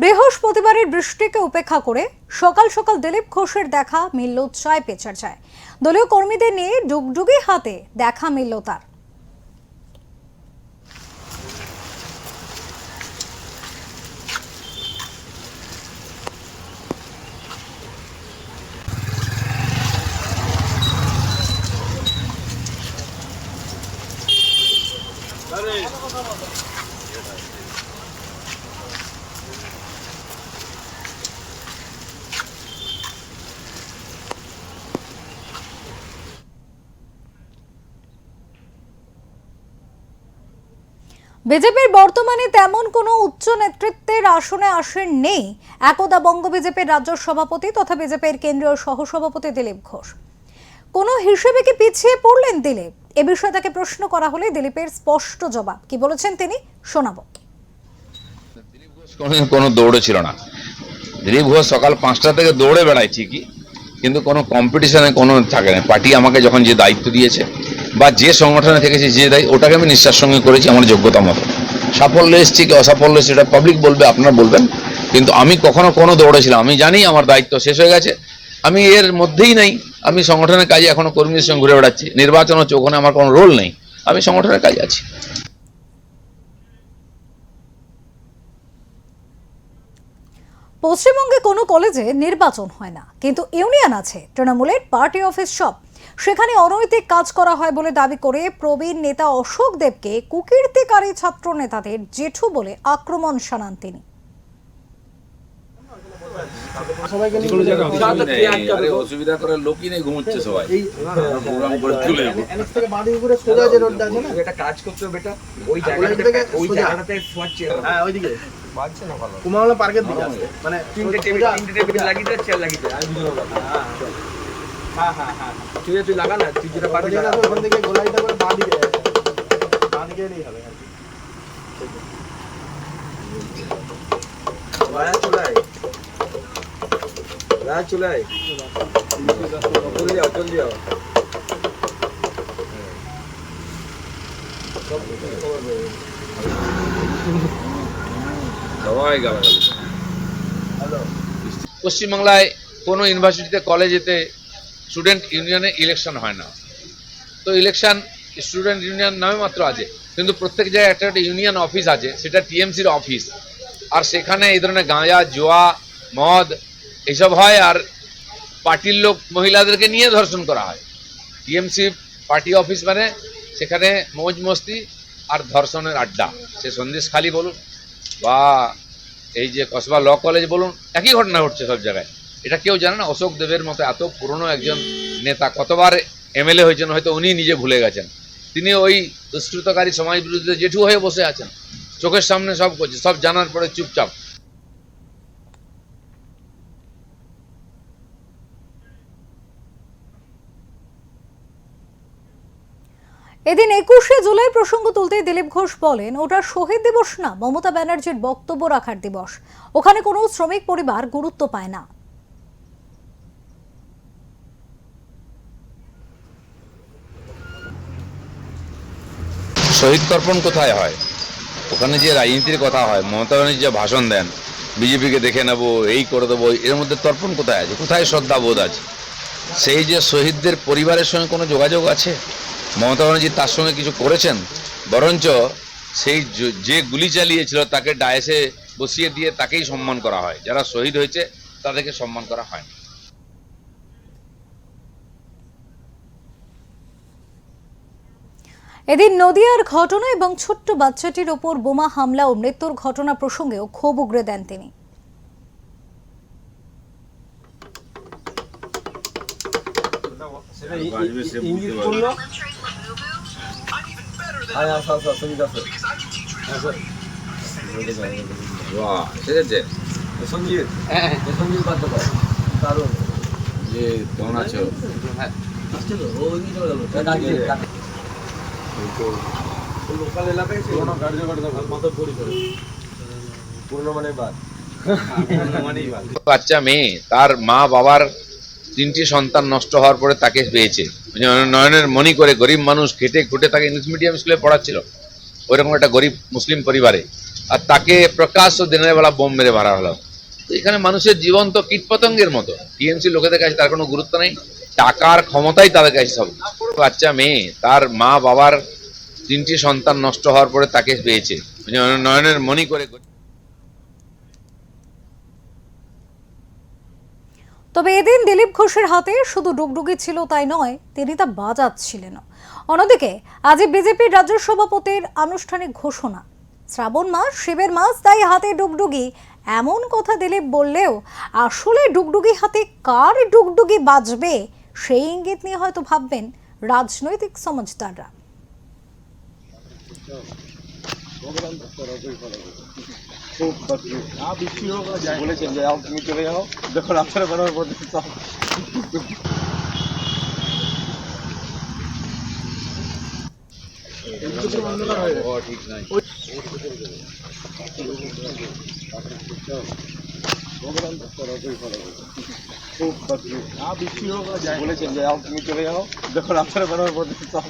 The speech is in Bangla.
বৃহস্পতিবারের বৃষ্টিকে উপেক্ষা করে সকাল সকাল দিলীপ ঘোষের দেখা মিলল চায় পেচার চায়। দলীয় কর্মীদের নিয়ে ডুগডুগি হাতে দেখা মিলল তার। বিজেপির বর্তমানে তেমন কোনো উচ্চ নেতৃত্বের আসনে আসেন নেই। একদা বঙ্গ বিজেপির রাজ্য সভাপতি তথা বিজেপির কেন্দ্রীয় সহসভাপতি দিলীপ ঘোষ। কোনো হিসেবে কি পিছিয়ে পড়লেন দিলীপ? এ বিষয়ে তাকে প্রশ্ন করা হলে দিলীপের স্পষ্ট জবাব। কি বলেছেন তিনি? শোনাবো। কোনো দৌড়ে ছিল না। দিলীপ ঘোষ সকাল পাঁচটা থেকে দৌড়ে বেড়ায় ঠিকই, কিন্তু কোনো কম্পিটিশনে কোনো থাকে না। পার্টি আমাকে যখন যে দায়িত্ব দিয়েছে বা যে সংগঠনে থেকেছে যে দায়িত্ব ওটাকে আমি নিঃশ্বাস সঙ্গে করেছি, আমার যোগ্যতা মতো সাফল্য এসছে কি অসাফল্য সেটা পাবলিক বলবে, আপনারা বলবেন। কিন্তু আমি কখনো কোনো দৌড়েছিলাম, আমি জানি আমার দায়িত্ব শেষ হয়ে গেছে। আমি এর মধ্যেই নাই, আমি সংগঠনের কাজে এখনও কর্মীদের সঙ্গে ঘুরে বেড়াচ্ছি। নির্বাচন হচ্ছে, ওখানে আমার কোনো রোল নেই। আমি সংগঠনের কাজে আছি। পশ্চিমবঙ্গে কোনো কলেজে নির্বাচন হয় না, কিন্তু ইউনিয়ন আছে। তৃণমূলের পার্টি অফিস সব সেখানে অনৈতিক কাজ করা হয় বলে দাবি করে প্রবীণ নেতা অশোক দেবকে কুকীর্তিকারী ছাত্র নেতাদের জেঠু বলে আক্রমণ শানান তিনি। অসুবিধা করে লোকই নেই ঘুমোচ্ছে সবাই। প্রোগ্রাম করে চলে যাব। অ্যানেক্স থেকে বাড়ি উপরে সোজা যে রোডটা আছে না? এটা কাজ করতে বেটা ওই জায়গাটাতে ওই জায়গাটাতে হ্যাঁ ওইদিকে। বাজছে না ভালো। কুমারলা পার্কের দিকে মানে তিনটে টেবিল তিনটে টেবিল লাগিয়ে চেয়ার লাগিয়ে দে আর দুজন লাগা হ্যাঁ হ্যাঁ হ্যাঁ। ঠিক আছে তুই লাগা না তুই যেটা পারবি ওখান লাগা। ওখান থেকে গোলাইটা করে বাঁ দিকে। বাঁ দিকে এলেই হবে আর কি। যাও যাও। পশ্চিমবাংলায় কোনো ইউনিভার্সিটিতে কলেজেতে স্টুডেন্ট ইউনিয়নে ইলেকশন হয় না। তো ইলেকশন স্টুডেন্ট ইউনিয়ন নামে মাত্র আছে, কিন্তু প্রত্যেক জায়গায় একটা একটা ইউনিয়ন অফিস আছে, সেটা টিএমসির অফিস। আর সেখানে এই ধরনের গাঁজা, জোয়া, মদ, এসব হয়, আর পার্টির লোক মহিলাদেরকে নিয়ে ধর্ষণ করা হয়। টিএমসি পার্টি অফিস মানে সেখানে মৌজ মস্তি আর ধর্ষণের আড্ডা। সে সন্দেশখালি বলুন বা এই যে কসবা ল কলেজ বলুন, একই ঘটনা ঘটছে সব জায়গায়। এটা কেউ জানে না, অশোক দেবের মতো এত পুরনো একজন নেতা, কতবার এমএলএ হয়েছেন, হয়তো উনি নিজে ভুলে গেছেন। তিনি ওই দুষ্কৃতকারী সমাজ বিরুদ্ধে জেঠু হয়ে বসে আছেন। চোখের সামনে সব করছে, সব জানার পরে চুপচাপ। এদিন একুশে জুলাই প্রসঙ্গ তুলতে দিলীপ ঘোষ বলেন, ওটা শহীদ দিবস না, মমতা ব্যানার্জির বক্তব্য রাখার দিবস। ওখানে কোনো শ্রমিক পরিবার গুরুত্ব পায় না। শহীদ তর্পণ কোথায় হয়? ওখানে যে রাজনীতির কথা হয়, মমতা ব্যানার্জি যে ভাষণ দেন, বিজেপিকে দেখে নেব, এই করে দেবো, এর মধ্যে তর্পণ কোথায় আছে? কোথায় শ্রদ্ধা বোধ আছে? সেই যে শহীদদের পরিবারের সঙ্গে কোনো যোগাযোগ আছে? মমতা ব্যানার্জি তার সঙ্গে কিছু করেছেন? বরঞ্চ সেই যে গুলি চালিয়েছিল, তাকে ডায়েসে বসিয়ে দিয়ে তাকেই সম্মান করা হয়। যারা শহীদ হয়েছে, তাদেরকে সম্মান করা হয় না এদিন নদিয়ার ঘটনা এবং ছোট্ট বাচ্চাটির ওপর বোমা হামলা ও মৃত্যুর ঘটনা প্রসঙ্গেও ক্ষোভ উগরে দেন তিনি। যে কেমন আছো? আসছে বাচ্চা মেয়ে, তার মা বাবার তিনটি সন্তান নষ্ট হওয়ার পরে তাকে পেয়েছে। মানে নয়নের মনি করে গরিব মানুষ খেটে খুটে তাকে ইংলিশ মিডিয়াম স্কুলে পড়াচ্ছিল। ওইরকম একটা গরিব মুসলিম পরিবারে। আর তাকে প্রকাশ্য দিনের বেলা বোম মেরে মারা হলো। এখানে মানুষের জীবন তো কীটপতঙ্গের মতো। টিএমসি লোকেদের কাছে তার কোনো গুরুত্ব নেই। টাকার ক্ষমতাই তাদের কাছে সব। বাচ্চা মেয়ে, তার মা বাবার তিনটি সন্তান নষ্ট হওয়ার পরে তাকে পেয়েছে। নয়নের মনি করে তবে এদিন দিলীপ ঘোষের হাতে শুধু ডুগডুগি ছিল তাই নয়, তিনি তা বাজাচ্ছিলেন। অন্যদিকে আজ বিজেপির রাজ্য সভাপতির আনুষ্ঠানিক ঘোষণা। শ্রাবণ মাস, শিবের মাস, তাই হাতে ডুগডুগি। এমন কথা দিলীপ বললেও, আসলে ডুগডুগি হাতে কার ডুগডুগি বাজবে? সেই ইঙ্গিত নিয়ে হয়তো ভাববেন রাজনৈতিক সমাজদাররা ঠিক নাই। आप বৃষ্টি হোক আর যাই বলেছেন যে যাও তুমি চলে যাও। দেখো রাস্তার বেরোর পর সব